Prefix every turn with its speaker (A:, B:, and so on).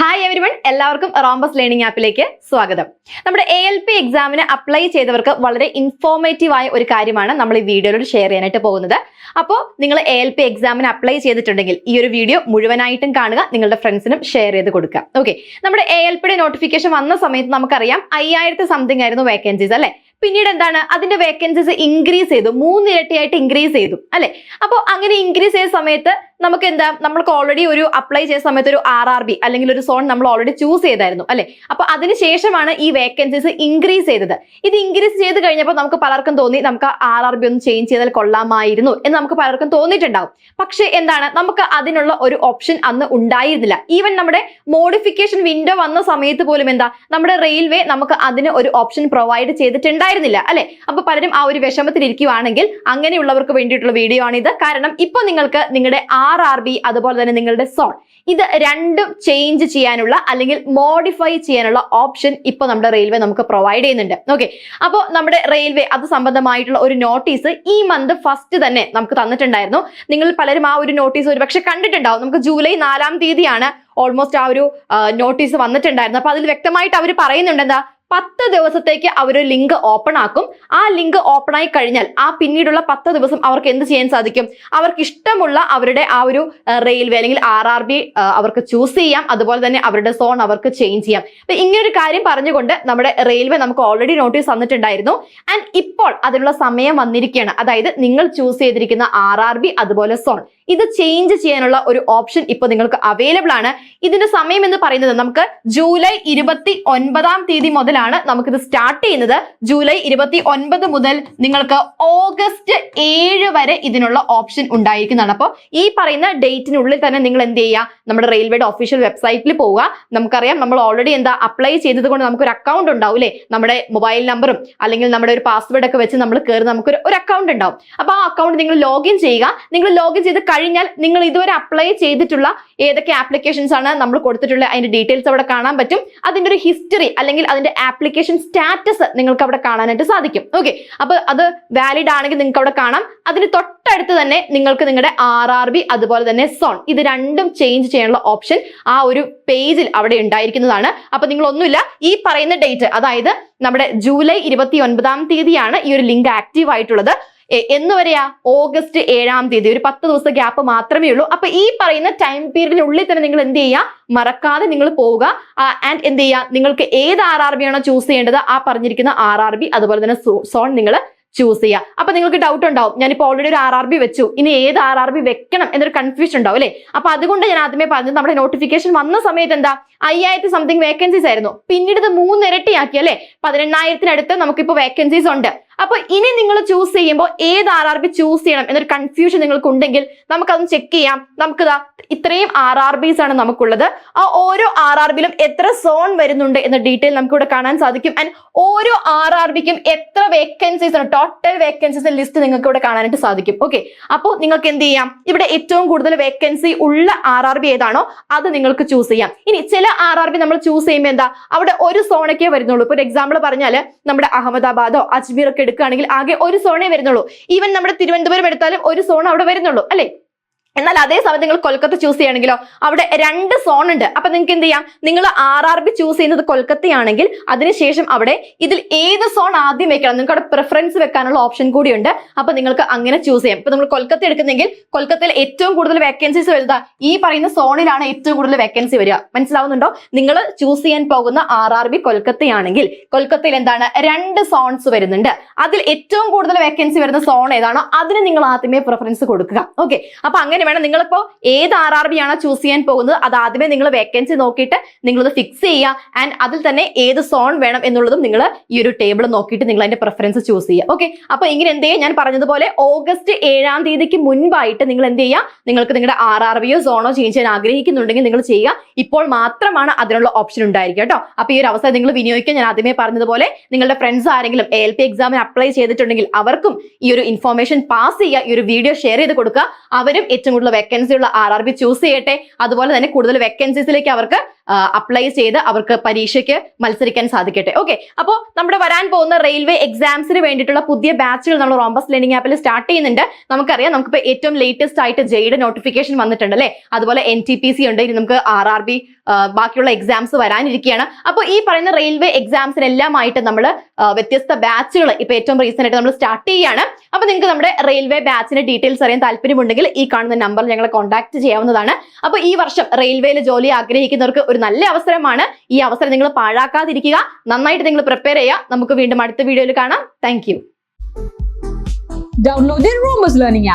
A: Hi everyone എല്ലാവർക്കും Rhombus learning ആപ്പിലേക്ക് സ്വാഗതം. നമ്മുടെ എ എൽ പി എക്സാമിന് അപ്ലൈ ചെയ്തവർക്ക് വളരെ ഇൻഫോർമേറ്റീവ് ആയ ഒരു കാര്യമാണ് നമ്മൾ ഈ വീഡിയോയിലൂടെ ഷെയർ ചെയ്യാനായിട്ട് പോകുന്നത്. അപ്പോൾ നിങ്ങൾ എ എൽ പി എക്സാമിന് അപ്ലൈ ചെയ്തിട്ടുണ്ടെങ്കിൽ ഈ ഒരു വീഡിയോ മുഴുവനായിട്ടും കാണുക നിങ്ങളുടെ ഫ്രണ്ട്സിനും ഷെയർ ചെയ്ത് കൊടുക്കുക. ഓക്കെ നമ്മുടെ എ എൽ പിയുടെ നോട്ടിഫിക്കേഷൻ വന്ന സമയത്ത് നമുക്കറിയാം അയ്യായിരത്തി സംതിങ് ആയിരുന്നു വേക്കൻസീസ് അല്ലേ? പിന്നീട് എന്താണ്? അതിന്റെ വേക്കൻസീസ് ഇൻക്രീസ് ചെയ്തു. മൂന്നിരട്ടിയായിട്ട് ഇൻക്രീസ് ചെയ്തു. അല്ലെ? അപ്പോൾ അങ്ങനെ ഇൻക്രീസ് ചെയ്ത സമയത്ത് നമുക്ക് എന്താ നമ്മൾക്ക് ഓൾറെഡി ഒരു അപ്ലൈ ചെയ്ത സമയത്ത് ഒരു ആർ ആർ ബി അല്ലെങ്കിൽ ഒരു സോൺ നമ്മൾ ഓൾറെഡി ചൂസ് ചെയ്തായിരുന്നു അല്ലെ? അപ്പൊ അതിനുശേഷമാണ് ഈ വേക്കൻസീസ് ഇൻക്രീസ് ചെയ്തത്. ഇത് ഇൻക്രീസ് ചെയ്ത് കഴിഞ്ഞപ്പോൾ നമുക്ക് പലർക്കും തോന്നി നമുക്ക് ആർ ആർ ബി ഒന്ന് ചേഞ്ച് ചെയ്താൽ കൊള്ളാമായിരുന്നു എന്ന് നമുക്ക് പലർക്കും തോന്നിയിട്ടുണ്ടാവും. പക്ഷെ എന്താണ്? നമുക്ക് അതിനുള്ള ഒരു ഓപ്ഷൻ അന്ന് ഉണ്ടായിരുന്നില്ല. ഈവൻ നമ്മുടെ മോഡിഫിക്കേഷൻ വിൻഡോ വന്ന സമയത്ത് പോലും എന്താ? നമ്മുടെ റെയിൽവേ നമുക്ക് അതിന് ഒരു ഓപ്ഷൻ പ്രൊവൈഡ് ചെയ്തിട്ടുണ്ടായിരുന്നില്ല അല്ലെ? അപ്പൊ പലരും ആ ഒരു വിഷമത്തിൽ ഇരിക്കുവാണെങ്കിൽ അങ്ങനെയുള്ളവർക്ക് വേണ്ടിയിട്ടുള്ള വീഡിയോ ആണിത്. കാരണം ഇപ്പൊ നിങ്ങൾക്ക് നിങ്ങളുടെ ആർ ആർ ബി അതുപോലെ തന്നെ നിങ്ങളുടെ സോൺ. ഇത് രണ്ടും ചേഞ്ച് ചെയ്യാനുള്ള അല്ലെങ്കിൽ മോഡിഫൈ ചെയ്യാനുള്ള ഓപ്ഷൻ ഇപ്പൊ നമ്മുടെ റെയിൽവേ നമുക്ക് പ്രൊവൈഡ് ചെയ്യുന്നുണ്ട്. ഓക്കെ അപ്പോൾ നമ്മുടെ റെയിൽവേ അത് സംബന്ധമായിട്ടുള്ള ഒരു നോട്ടീസ് ഈ മന്ത് ഫസ്റ്റ് തന്നെ നമുക്ക് തന്നിട്ടുണ്ടായിരുന്നു. നിങ്ങൾ പലരും ആ ഒരു നോട്ടീസ് ഒരുപക്ഷെ കണ്ടിട്ടുണ്ടാവും. നമുക്ക് ജൂലൈ നാലാം തീയതിയാണ് ഓൾമോസ്റ്റ് ആ ഒരു നോട്ടീസ് വന്നിട്ടുണ്ടായിരുന്നു അപ്പൊ അതിൽ വ്യക്തമായിട്ട് അവർ പറയുന്നുണ്ട് എന്താ? പത്ത് ദിവസത്തേക്ക് അവർ ലിങ്ക് ഓപ്പൺ ആക്കും. ആ ലിങ്ക് ഓപ്പൺ ആയി കഴിഞ്ഞാൽ ആ പിന്നീടുള്ള പത്ത് ദിവസം അവർക്ക് എന്ത് ചെയ്യാൻ സാധിക്കും? അവർക്ക് ഇഷ്ടമുള്ള അവരുടെ ആ ഒരു റെയിൽവേ അല്ലെങ്കിൽ ആർ ആർ ബി അവർക്ക് ചൂസ് ചെയ്യാം. അതുപോലെ തന്നെ അവരുടെ സോൺ അവർക്ക് ചേഞ്ച് ചെയ്യാം. അപ്പൊ ഇങ്ങനൊരു കാര്യം പറഞ്ഞുകൊണ്ട് നമ്മുടെ റെയിൽവേ നമുക്ക് ഓൾറെഡി നോട്ടീസ് തന്നിട്ടുണ്ടായിരുന്നു ആൻഡ് ഇപ്പോൾ അതിനുള്ള സമയം വന്നിരിക്കുകയാണ്. അതായത് നിങ്ങൾ ചൂസ് ചെയ്തിരിക്കുന്ന ആർ ആർ ബി അതുപോലെ സോൺ ഇത് ചേഞ്ച് ചെയ്യാനുള്ള ഒരു ഓപ്ഷൻ ഇപ്പൊ നിങ്ങൾക്ക് അവൈലബിൾ ആണ്. ഇതിന്റെ സമയം എന്ന് പറയുന്നത് നമുക്ക് ജൂലൈ ഇരുപത്തി ഒൻപതാം തീയതി മുതലാണ് നമുക്കിത് സ്റ്റാർട്ട് ചെയ്യുന്നത്. ജൂലൈ ഇരുപത്തി ഒൻപത് മുതൽ നിങ്ങൾക്ക് ഓഗസ്റ്റ് ഏഴ് വരെ ഇതിനുള്ള ഓപ്ഷൻ ഉണ്ടായിരിക്കുന്നതാണ്. അപ്പോൾ ഈ പറയുന്ന ഡേറ്റിനുള്ളിൽ തന്നെ നിങ്ങൾ എന്ത് ചെയ്യുക? നമ്മുടെ റെയിൽവേയുടെ ഒഫീഷ്യൽ വെബ്സൈറ്റിൽ പോവുക. നമുക്കറിയാം നമ്മൾ ഓൾറെഡി എന്താ അപ്ലൈ ചെയ്തത് കൊണ്ട് നമുക്ക് ഒരു അക്കൗണ്ട് ഉണ്ടാവും അല്ലേ? നമ്മുടെ മൊബൈൽ നമ്പറും അല്ലെങ്കിൽ നമ്മുടെ ഒരു പാസ്വേഡ് ഒക്കെ വെച്ച് നമ്മൾ കയറി നമുക്കൊരു ഒരു അക്കൗണ്ട് ഉണ്ടാവും. അപ്പോൾ ആ അക്കൗണ്ട് നിങ്ങൾ ലോഗിൻ ചെയ്യുക. നിങ്ങൾ ലോഗിൻ ചെയ്ത് കഴിഞ്ഞാൽ നിങ്ങൾ ഇതുവരെ അപ്ലൈ ചെയ്തിട്ടുള്ള ഏതൊക്കെ ആപ്ലിക്കേഷൻസ് ആണ് നമ്മൾ കൊടുത്തിട്ടുള്ള അതിന്റെ ഡീറ്റെയിൽസ് അവിടെ കാണാൻ പറ്റും. അതിന്റെ ഒരു ഹിസ്റ്ററി അല്ലെങ്കിൽ അതിന്റെ ആപ്ലിക്കേഷൻ സ്റ്റാറ്റസ് നിങ്ങൾക്ക് അവിടെ കാണാനായിട്ട് സാധിക്കും. ഓക്കെ അപ്പൊ അത് വാലിഡ് ആണെങ്കിൽ നിങ്ങൾക്ക് അവിടെ കാണാം. അതിന് തൊട്ടടുത്ത് തന്നെ നിങ്ങൾക്ക് നിങ്ങളുടെ ആർ ആർ ബി അതുപോലെ തന്നെ സോൺ ഇത് രണ്ടും ചേഞ്ച് ചെയ്യാനുള്ള ഓപ്ഷൻ ആ ഒരു പേജിൽ അവിടെ ഉണ്ടായിരിക്കുന്നതാണ്. അപ്പൊ നിങ്ങൾ ഒന്നുമില്ല ഈ പറയുന്ന ഡേറ്റ് അതായത് നമ്മുടെ ജൂലൈ ഇരുപത്തി ഒൻപതാം തീയതിയാണ് ഈ ഒരു ലിങ്ക് ആക്റ്റീവ് ആയിട്ടുള്ളത്. എന്ന് വരെയാ? ഓഗസ്റ്റ് ഏഴാം തീയതി. ഒരു പത്ത് ദിവസത്തെ ഗ്യാപ്പ് മാത്രമേ ഉള്ളൂ. അപ്പൊ ഈ പറയുന്ന ടൈം പീരീഡിനുള്ളിൽ തന്നെ നിങ്ങൾ എന്ത് ചെയ്യുക? മറക്കാതെ നിങ്ങൾ പോവുക. ആൻഡ് എന്ത് ചെയ്യുക? നിങ്ങൾക്ക് ഏത് ആർ ആർ ബി ആണോ ചൂസ് ചെയ്യേണ്ടത്? ആ പറഞ്ഞിരിക്കുന്ന ആർ ആർ ബി അതുപോലെ തന്നെ സോൺ നിങ്ങൾ ചൂസ് ചെയ്യുക. അപ്പൊ നിങ്ങൾക്ക് ഡൗട്ട് ഉണ്ടാവും. ഞാനിപ്പോൾ ഓൾറെഡി ഒരു ആർ ആർ ബി വെച്ചു. ഇനി ഏത് ആർ ആർ ബി വെക്കണം എന്നൊരു കൺഫ്യൂഷൻ ഉണ്ടാവും അല്ലേ? അപ്പൊ അതുകൊണ്ട് ഞാൻ ആദ്യമേ പറഞ്ഞത് നമ്മുടെ നോട്ടിഫിക്കേഷൻ വന്ന സമയത്ത് എന്താ? അയ്യായിരത്തി സംതിങ് വേക്കൻസീസ് ആയിരുന്നു. പിന്നീട് ഇത് മൂന്നിരട്ടിയാക്കി അല്ലെ? പതിനെണ്ണായിരത്തിനടുത്ത് നമുക്കിപ്പോൾ വേക്കൻസീസ് ഉണ്ട്. അപ്പൊ ഇനി നിങ്ങൾ ചൂസ് ചെയ്യുമ്പോൾ ഏത് ആർ ആർ ബി ചൂസ് ചെയ്യണം എന്നൊരു കൺഫ്യൂഷൻ നിങ്ങൾക്ക് ഉണ്ടെങ്കിൽ നമുക്കതൊന്ന് ചെക്ക് ചെയ്യാം. നമുക്ക് ഇത്രയും ആർ ആർ ബിസ് ആണ് നമുക്കുള്ളത്. ആ ഓരോ ആർ ആർ ബിയിലും എത്ര സോൺ വരുന്നുണ്ട് എന്ന ഡീറ്റെയിൽ നമുക്ക് ഇവിടെ കാണാൻ സാധിക്കും. ആൻഡ് ഓരോ ആർ ആർ ബിക്കും എത്ര വേക്കൻസീസ് ആണ് ടോട്ടൽ വേക്കൻസീസ് ലിസ്റ്റ് നിങ്ങൾക്ക് ഇവിടെ കാണാനായിട്ട് സാധിക്കും. ഓക്കെ അപ്പോൾ നിങ്ങൾക്ക് എന്ത് ചെയ്യാം? ഇവിടെ ഏറ്റവും കൂടുതൽ വേക്കൻസി ഉള്ള ആർ ആർ ബി ഏതാണോ അത് നിങ്ങൾക്ക് ചൂസ് ചെയ്യാം. ഇനി ചില ആർ ആർ ബി നമ്മൾ ചൂസ് ചെയ്യുമ്പോൾ എന്താ? അവിടെ ഒരു സോണൊക്കെ വരുന്നുള്ളൂ. ഇപ്പൊ ഒരു എക്സാമ്പിൾ പറഞ്ഞാൽ നമ്മുടെ അഹമ്മദാബാദോ അജ്മീർ ഒക്കെ എടുക്കുകയാണെങ്കിൽ ആകെ ഒരു സോണേ വരുന്നുള്ളൂ. ഈവൻ നമ്മുടെ തിരുവനന്തപുരം എടുത്താലും ഒരു സോൺ അവിടെ വരുന്നുള്ളൂ. അല്ലെ? എന്നാൽ അതേ സമയത്ത് നിങ്ങൾ കൊൽക്കത്ത ചൂസ് ചെയ്യുകയാണെങ്കിലോ അവിടെ രണ്ട് സോൺ ഉണ്ട്. അപ്പൊ നിങ്ങൾക്ക് എന്ത് ചെയ്യാം? നിങ്ങൾ ആർ ആർ ബി ചൂസ് ചെയ്യുന്നത് കൊൽക്കത്തയാണെങ്കിൽ അതിനുശേഷം അവിടെ ഇതിൽ ഏത് സോൺ ആദ്യം വെക്കണം? നിങ്ങൾക്ക് അവിടെ പ്രിഫറൻസ് വെക്കാനുള്ള ഓപ്ഷൻ കൂടിയുണ്ട് അപ്പൊ നിങ്ങൾക്ക് അങ്ങനെ ചൂസ് ചെയ്യാം. ഇപ്പൊ നമ്മൾ കൊൽക്കത്ത എടുക്കുന്നെങ്കിൽ കൊൽക്കത്തയിൽ ഏറ്റവും കൂടുതൽ വേക്കൻസീസ് വരുന്നത് ഈ പറയുന്ന സോണിലാണ് ഏറ്റവും കൂടുതൽ വേക്കൻസി വരിക. മനസ്സിലാവുന്നുണ്ടോ? നിങ്ങൾ ചൂസ് ചെയ്യാൻ പോകുന്ന ആർ ആർ ബി കൊൽക്കത്തയാണെങ്കിൽ കൊൽക്കത്തയിൽ എന്താണ്? രണ്ട് സോൺസ് വരുന്നുണ്ട്. അതിൽ ഏറ്റവും കൂടുതൽ വേക്കൻസി വരുന്ന സോൺ ഏതാണോ അതിന് നിങ്ങൾ ആദ്യമേ പ്രിഫറൻസ് കൊടുക്കുക. ഓക്കെ അപ്പൊ അങ്ങനെ വേണം. നിങ്ങളിപ്പോ ഏത് ആർ ആർ ബി ആണോ ചൂസ് ചെയ്യാൻ പോകുന്നത് അത് ആദ്യമേ നിങ്ങൾ വേക്കൻസി നോക്കിയിട്ട് നിങ്ങളത് ഫിക്സ് ചെയ്യുക. ആൻഡ് അതിൽ തന്നെ ഏത് സോൺ വേണം എന്നുള്ളതും നിങ്ങൾ ഈ ഒരു ടേബിൾ നോക്കിയിട്ട് നിങ്ങൾ അതിന്റെ പ്രിഫറൻസ് ചൂസ് ചെയ്യുക. ഓക്കെ അപ്പൊ ഇങ്ങനെ എന്ത് ചെയ്യുക ഞാൻ പറഞ്ഞതുപോലെ ഓഗസ്റ്റ് ഏഴാം തീയതിക്ക് മുൻപായിട്ട് നിങ്ങൾ എന്ത് ചെയ്യുക? നിങ്ങൾക്ക് നിങ്ങളുടെ ആർ ആർ ബിയോ സോണോ ചേഞ്ച് ചെയ്യാൻ ആഗ്രഹിക്കുന്നുണ്ടെങ്കിൽ നിങ്ങൾ ചെയ്യുക. ഇപ്പോൾ മാത്രമാണ് അതിനുള്ള ഓപ്ഷൻ ഉണ്ടായിരിക്കുക കേട്ടോ. അപ്പൊ ഈ ഒരു അവസരം നിങ്ങൾ വിനിയോഗിക്കാൻ ഞാൻ ആദ്യമേ പറഞ്ഞതുപോലെ നിങ്ങളുടെ ഫ്രണ്ട്സ് ആരെങ്കിലും എൽ പി എക്സാമിന് അപ്ലൈ ചെയ്തിട്ടുണ്ടെങ്കിൽ അവർക്കും ഈ ഒരു ഇൻഫോർമേഷൻ പാസ് ചെയ്യുക ഈ ഒരു വീഡിയോ ഷെയർ ചെയ്ത് കൊടുക്കുക. അവരും ഏറ്റവും കൂടുതൽ വേക്കൻസി ഉള്ള ആർ ആർ ബി ചൂസ് ചെയ്യട്ടെ. അതുപോലെ തന്നെ കൂടുതൽ വേക്കൻസീസിലേക്ക് അവർക്ക് അപ്ലൈ ചെയ്ത് അവർക്ക് പരീക്ഷയ്ക്ക് മത്സരിക്കാൻ സാധിക്കട്ടെ. ഓക്കെ അപ്പോൾ നമ്മുടെ വരാൻ പോകുന്ന റെയിൽവേ എക്സാംസിന് വേണ്ടിയിട്ടുള്ള പുതിയ ബാച്ചുകൾ നമ്മൾ റോംബസ് ലേണിംഗ് ആപ്പിൽ സ്റ്റാർട്ട് ചെയ്യുന്നുണ്ട്. നമുക്കറിയാം നമുക്കിപ്പോൾ ഏറ്റവും ലേറ്റസ്റ്റ് ആയിട്ട് ജെയുടെ നോട്ടിഫിക്കേഷൻ വന്നിട്ടുണ്ട് അല്ലേ? അതുപോലെ എൻ ടി പി സി ഉണ്ട് ഇനി നമുക്ക് ആർ ആർ ബി ബാക്കിയുള്ള എക്സാംസ് വരാനിരിക്കുകയാണ്. അപ്പോൾ ഈ പറയുന്ന റെയിൽവേ എക്സാംസിനെല്ലാമായിട്ട് നമ്മൾ വ്യത്യസ്ത ബാച്ചുകൾ ഇപ്പോൾ ഏറ്റവും റീസെന്റ് ആയിട്ട് നമ്മൾ സ്റ്റാർട്ട് ചെയ്യുകയാണ് അപ്പോൾ നിങ്ങൾക്ക് നമ്മുടെ റെയിൽവേ ബാച്ചിന്റെ ഡീറ്റെയിൽസ് അറിയാൻ താല്പര്യമുണ്ടെങ്കിൽ ഈ കാണുന്ന നമ്പർ ഞങ്ങളെ കോൺടാക്ട് ചെയ്യാവുന്നതാണ്. അപ്പോൾ ഈ വർഷം റെയിൽവേയിൽ ജോലി ആഗ്രഹിക്കുന്നവർക്ക് ഒരു നല്ല അവസരമാണ്. ഈ അവസരം നിങ്ങൾ പാഴാക്കാതിരിക്കുക. നന്നായിട്ട് നിങ്ങൾ പ്രിപ്പയർ ചെയ്യുക. നമുക്ക് വീണ്ടും അടുത്ത വീഡിയോയിൽ കാണാം. Thank
B: Download the Romus Learning.